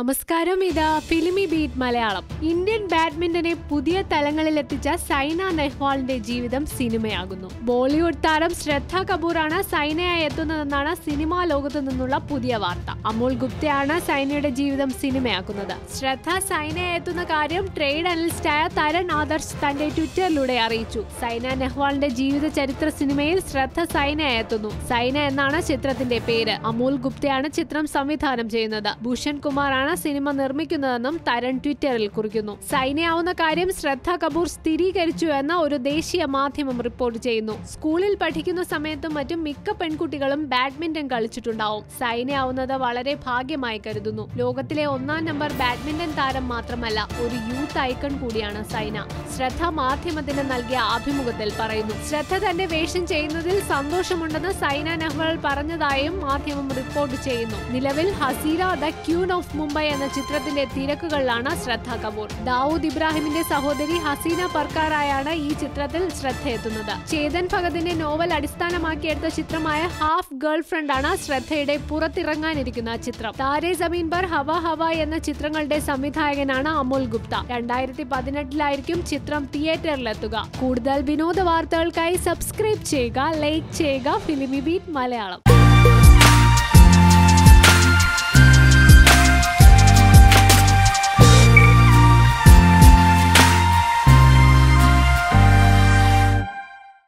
നമസ്കാരം. ഇതാ filmi beat Malayalam. Indian ബാഡ്മിന്റനെ പുതിയ തലങ്ങളിലെത്തിച്ച സൈന നെഹ്വാളിന്റെ ജീവിതം സിനിമയാകുന്നു. ബോളിവുഡ് താരം ശ്രദ്ധ കപൂറാണ് സൈനയായി എത്തുന്നതെന്നാണ് സിനിമാ ലോകത്ത് നിന്നുള്ള പുതിയ വാർത്ത. അമോൾ ഗുപ്തയാണ് സൈനയുടെ ജീവിതം സിനിമയാക്കുന്നത്. ശ്രദ്ധ സൈനയായി എത്തുന്ന കാര്യം ട്രേഡ് അനലിസ്റ്റായ തരൺ ആദർശ് തന്റെ ട്വിറ്ററിലൂടെ അറിയിച്ചു. സൈന നെഹ്വാളിന്റെ ജീവിത ചരിത്ര സിനിമയിൽ ശ്രദ്ധ സൈനയായി എത്തുന്നു. സൈന എന്നാണ് ചിത്രത്തിന്റെ പേര്. അമോൽ ഗുപ്തയാണ് ചിത്രം സംവിധാനം ചെയ്യുന്നത്. ഭൂഷൺ കുമാറാണ് സിനിമ നിർമ്മിക്കുന്നതെന്നും തരൺ ട്വിറ്ററിൽ കുറിക്കുന്നു. സൈനയാവുന്ന കാര്യം ശ്രദ്ധ കപൂർ സ്ഥിരീകരിച്ചു എന്ന ഒരു ദേശീയ മാധ്യമം റിപ്പോർട്ട് ചെയ്യുന്നു. സ്കൂളിൽ പഠിക്കുന്ന സമയത്തും മറ്റും മിക്ക പെൺകുട്ടികളും ബാഡ്മിന്റൺ കളിച്ചിട്ടുണ്ടാവും. സൈനയാവുന്നത് വളരെ ഭാഗ്യമായി കരുതുന്നു. ലോകത്തിലെ ഒന്നാം നമ്പർ ബാഡ്മിന്റൺ താരം മാത്രമല്ല ഒരു യൂത്ത് ഐക്കൺ കൂടിയാണ് സൈന. ശ്രദ്ധ മാധ്യമത്തിന് നൽകിയ അഭിമുഖത്തിൽ പറയുന്നു. ശ്രദ്ധ തന്റെ വേഷം ചെയ്യുന്നതിൽ സന്തോഷമുണ്ടെന്ന് സൈന നെഹ്വാൾ പറഞ്ഞതായും മാധ്യമം റിപ്പോർട്ട് ചെയ്യുന്നു. നിലവിൽ ഹസീര ദ ക്യൂൺ ഓഫ് മുംബൈ എന്ന ചിത്രത്തിന്റെ തിരക്കുകളിലാണ് ശ്രദ്ധ കപൂർ. ദാവൂദ് ഇബ്രാഹിമിന്റെ സഹോദരി ഹസീന പർക്കാറായാണ് ഈ ചിത്രത്തിൽ ശ്രദ്ധ എത്തുന്നത്. ചേതൻ ഭഗതിന്റെ നോവൽ അടിസ്ഥാനമാക്കിയെടുത്ത ചിത്രമായ ഹാഫ് ഗേൾ ഫ്രണ്ട് ആണ് ശ്രദ്ധയുടെ പുറത്തിറങ്ങാനിരിക്കുന്ന ചിത്രം. താരെ സമീൻ പർ ഹവ ഹവ എന്ന ചിത്രങ്ങളുടെ സംവിധായകനാണ് അമുൽ ഗുപ്ത. രണ്ടായിരത്തി പതിനെട്ടിലായിരിക്കും ചിത്രം തിയേറ്ററിലെത്തുക. കൂടുതൽ വിനോദ വാർത്തകൾക്കായി സബ്സ്ക്രൈബ് ചെയ്യുക ലൈക്ക് ചെയ്യുക. Filmy beat Malayalam.